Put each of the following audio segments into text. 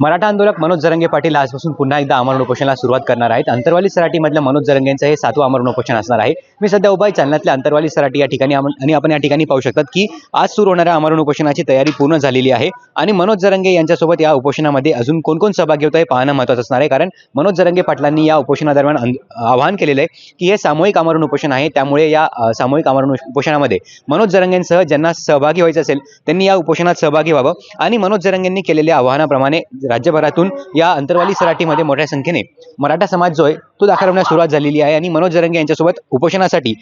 मराठा आंदोलक मनोज जरंगे पाटील आजपासून पुन्हा एकदा आमरण उपोषणाला सुरुवात करणार आहेत. अंतरवाली सराटीमधल्या मनोज जरंगेंचं हे सातवं आमरण उपोषण असणार आहे. मी सध्या उभा आहे चालण्यातल्या अंतरवाली सराटी या ठिकाणी आणि आपण या ठिकाणी पाहू शकतात की आज सुरू होणाऱ्या आमरण उपोषणाची तयारी पूर्ण झालेली आहे. आणि मनोज जरंगे यांच्यासोबत या उपोषणामध्ये अजून कोण कोण सहभागी होतं हे पाहणं महत्त्वाचं असणार आहे. कारण मनोज जरंगे पाटलांनी या उपोषणादरम्यान आवाहन केलेलं आहे की हे सामूहिक आमरण उपोषण आहे. त्यामुळे या सामूहिक आमरण उपोषणामध्ये मनोज जरंगेंसह ज्यांना सहभागी व्हायचं असेल त्यांनी या उपोषणात सहभागी व्हावं. आणि मनोज जरंगेंनी केलेल्या आवाहनाप्रमाणे राज्यभरातून या अंतरवाली सराटीमध्ये मोठ्या संख्येने. मराठा समाज जो आहे तो दाखल होण्यास सुरुवात झालेली आहे आणि मनोज जरंगे यांच्यासोबत उपोषणासाठी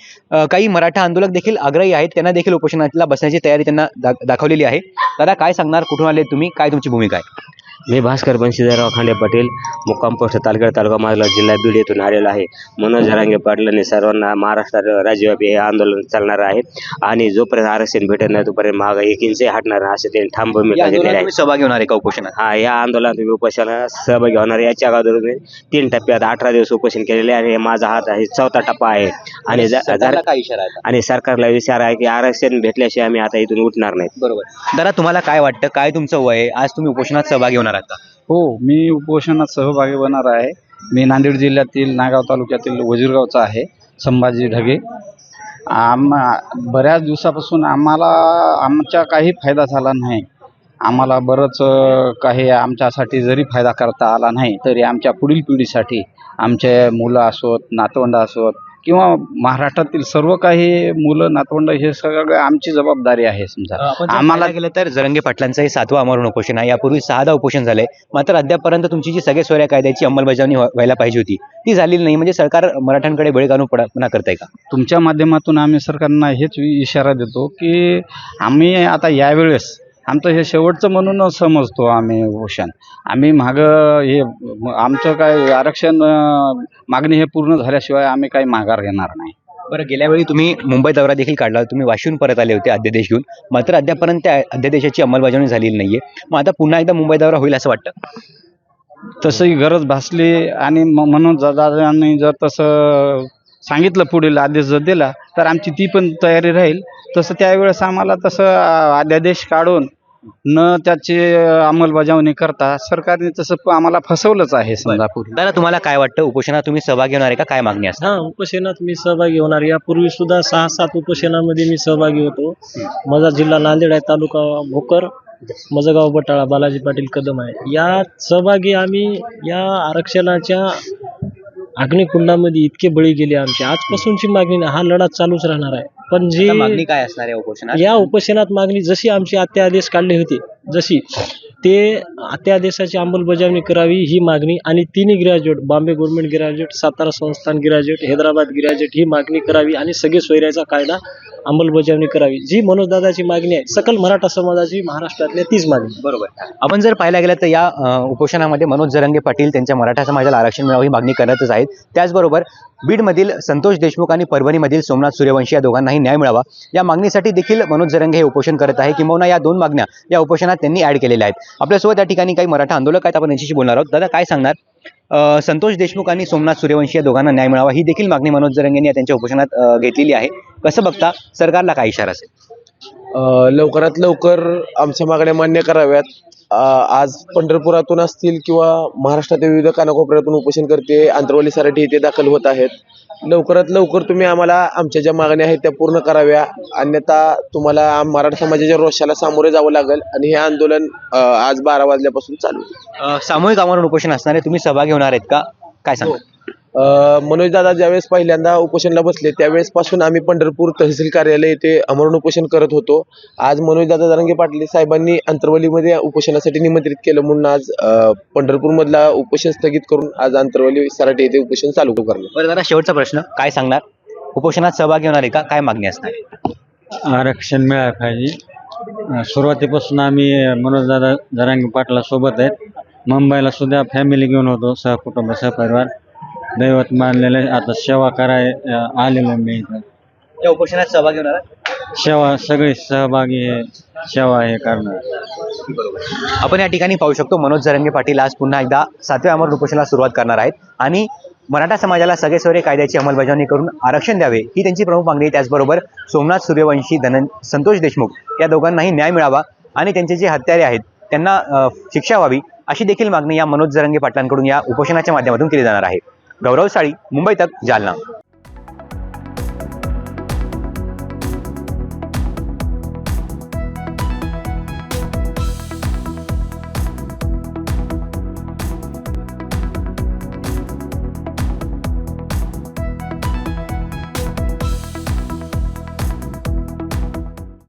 काही मराठा आंदोलक देखील आग्रही आहेत. त्यांना देखील उपोषणाला बसण्याची तयारी त्यांना दाखवलेली आहे. दादा काय सांगणार? कुठून आले तुम्ही? काय तुमची भूमिका आहे? मी भास्कर बंशीधरराव खांडे पाटील मुक्काम पोस्ट तालगड तालुका माजला जिल्हा बीड येथून आलेलो आहे. मनोज जरांगे पाटलांनी सर्वांना महाराष्ट्रात राज्यव्यापी हे आंदोलन चालणार आहे. आणि जोपर्यंत आरक्षण भेटत नाही तोपर्यंत महाग एक इंच हटणार नाही असे त्यांनी ठाम भूमिका घेतलेली आहे. सहभागी होणार आहे का उपोषणात? हा या आंदोलनात मी उपोषणात सहभागी होणार आहे. याच्या अगोदर मी तीन टप्प्यात अठरा दिवस उपोषण केलेले आहे. आणि माझा हा आहे चौथा टप्पा आहे. आणि ज- सरकारला जर- काय इशारा आहे आणि सरकारला विचार आहे की आरक्षण भेटल्याशिवाय आम्ही आता इथून उठणार नाही. बरोबर. दादा तुम्हाला काय वाटतं? काय तुमचं वय आहे? आज तुम्ही उपोषणात सहभागी होणार होणार का हो मी उपोषणात सहभागी होणार आहे. मी नांदेड जिल्ह्यातील नागाव तालुक्यातील वजीरगावचा आहे संभाजी ढगे. आम बऱ्याच दिवसापासून आम्हाला आमचा काही फायदा झाला नाही. आम्हाला बरंच काही आमच्यासाठी जरी फायदा करता आला नाही तरी आमच्या पुढील पिढीसाठी आमचे मुलं असोत नातवंड असोत किंवा महाराष्ट्रातील सर्व काही मुलं नातवंड हे सगळं आमची जबाबदारी आहे समजा. आम्हाला- गेलं तर जरंगे पाटलांचं हे सातवं आमरण उपोषण आहे. यापूर्वी सहादा उपोषण झालंय मात्र अद्यापपर्यंत तुमची जी सगळे सोयऱ्या कायद्याची अंमलबजावणी व्हा- व्हायला पाहिजे होती ती झालेली नाही. म्हणजे सरकार मराठ्यांकडे बळी काढून पडा करताय का? तुमच्या माध्यमातून आम्ही सरकारना हेच इशारा देतो की आम्ही आता यावेळेस आमचं हे शेवटचं म्हणून समजतो आम्ही भूषण. आम्ही मागं हे आमचं काय आरक्षण मागणी हे पूर्ण झाल्याशिवाय आम्ही काही माघार घेणार नाही. बरं गेल्या वेळी तुम्ही मुंबई दौरा देखील काढला तुम्ही वाशिवून परत आले होते अध्यादेश घेऊन. मात्र अद्यापर्यंत त्या अध्यादेशाची अंमलबजावणी झालेली नाहीये. मग आता पुन्हा एकदा मुंबई दौरा होईल असं वाटतं? तसंही गरज भासली आणि म्हणून दादांनी जर तसं सांगितलं पुढील आदेश जर दिला तर आमची ती पण तयारी राहील. तसं त्यावेळेस आम्हाला तसं अध्यादेश काढून न त्याची अंमलबजावणी करता सरकारने तसं आम्हाला फसवलंच आहे समजा दादा तुम्हाला काय वाटतं? उपोषणात तुम्ही सहभागी होणार आहे का? काय मागणी असणार हा उपोषणात मी सहभागी होणार. यापूर्वी सुद्धा सहा सात उपोषणामध्ये मी सहभागी होतो. माझा जिल्हा नांदेड आहे तालुका भोकर मजगाव बटाळा बालाजी पाटील कदम आहे. या सहभागी आम्ही या आरक्षणाच्या अग्निकुंडामध्ये इतके बळी गेले आमचे. आजपासूनची मागणी हा लढा चालूच राहणार आहे. पण जी आता मागणी काय असणार आहे उपोषणात? या उपोषणात मागणी जशी आमची अत्यादेश काढले होते जशी ते अत्यादेशाची अंमलबजावणी करावी ही मागणी आणि तिन्ही graduate Bombay government graduate Satara संस्थान ग्रॅज्युएट हैदराबाद ग्रॅज्युएट ही मागणी करावी आणि सगळे सोयऱ्याचा कायदा अंमलबजावणी करावी. जी मनोजदादाची मागणी आहे सकल मराठा समाजाची महाराष्ट्रातल्या तीच मागणी बरोबर. आपण जर पाहायला गेलं तर या अ, उपोषणामध्ये मनोज जरंगे पाटील त्यांच्या मराठा समाजाला आरक्षण मिळावं ही मागणी करतच आहेत. त्याचबरोबर बीडमधील संतोष देशमुख आणि परभणीमधील सोमनाथ सूर्यवंशी या दोघांनाही न्याय मिळावा. या मागणीसाठी देखील मनोज जरंगे हे उपोषण करत आहे किंवा या दोन मागण्या या उपोषणात त्यांनी ऍड केलेल्या आहेत. आपल्यासोबत या ठिकाणी काही मराठा आंदोलक आहेत आपण यांच्याशी बोलणार आहोत. दादा काय सांगणार? अ, संतोष देशमुख आणि सोमनाथ सूर्यवंशी या दोघांना न्याय मिळावा ही देखील मागणी मनोज जरंगेंनी या त्यांच्या उपोषणात अ, घेतलेली आहे. कसं बघता सरकारला काय इशारा असेल? लवकरात लवकर आमच्या मागण्या मान्य कराव्यात. आज पंढरपुरातून असतील किंवा महाराष्ट्रातील विविध कानाकोपऱ्यातून उपोषण करते आंतरवली सराठी इथे दाखल होत आहेत. लवकरात लवकर तुम्ही आम्हाला आमच्या ज्या मागण्या आहेत त्या पूर्ण कराव्या. अन्यथा तुम्हाला मराठा समाजाच्या रोषाला सामोरे जावं लागेल आणि हे आंदोलन आज बारा वाजल्यापासून चालू सामूहिक आमरण उपोषण असणार आहे तुम्ही सहभागी होणार आहेत का? काय सांगा मनोज दादा ज्यावेळेस पहिल्यांदा उपोषणला बसले त्यावेळेस पासून आम्ही पंढरपूर तहसील कार्यालय येथे अमरण उपोषण करत होतो. आज मनोज दादा जरांगे पाटील साहेबांनी अंतरवलीमध्ये उपोषणासाठी निमंत्रित केलं म्हणून आज पंढरपूर मधला उपोषण स्थगित करून आज अंतरवली सराठी येथे उपोषण चालू करणार बरं दादा शेवटचा प्रश्न काय सांगणार? उपोषणात सहभागी होणार आहे का? काय मागणी असणार आहे? आरक्षण मिळालं पाहिजे. सुरुवातीपासून आम्ही मनोजदादा जरांगी पाटला सोबत आहेत. मुंबईला सुद्धा फॅमिली घेऊन होतो सहकुटुंब सहपरिवार. दैवत मानलेलं आहे. आता सेवा कराय अं, आलेलो मी इथं. या उपोषणात सहभागी होणार आहात? सेवा सगळे सहभागी हे सेवा हे करणार. आपण या ठिकाणी पाहू शकतो मनोज जरंगे पाटील आज पुन्हा एकदा सातव्या अमर उपोषणाला सुरुवात करणार आहेत. आणि मराठा समाजाला सगळे सोयरे कायद्याची अंमलबजावणी करून आरक्षण द्यावे ही त्यांची प्रमुख मागणी आहे. त्याचबरोबर सोमनाथ सूर्यवंशी धनन संतोष देशमुख या दोघांनाही न्याय मिळावा आणि त्यांचे जे हत्यारे आहेत त्यांना अ, शिक्षा व्हावी अशी देखील मागणी या मनोज जरंगे पाटलांकडून या उपोषणाच्या माध्यमातून केली जाणार आहे. गौरव साळी मुंबई तक जालना.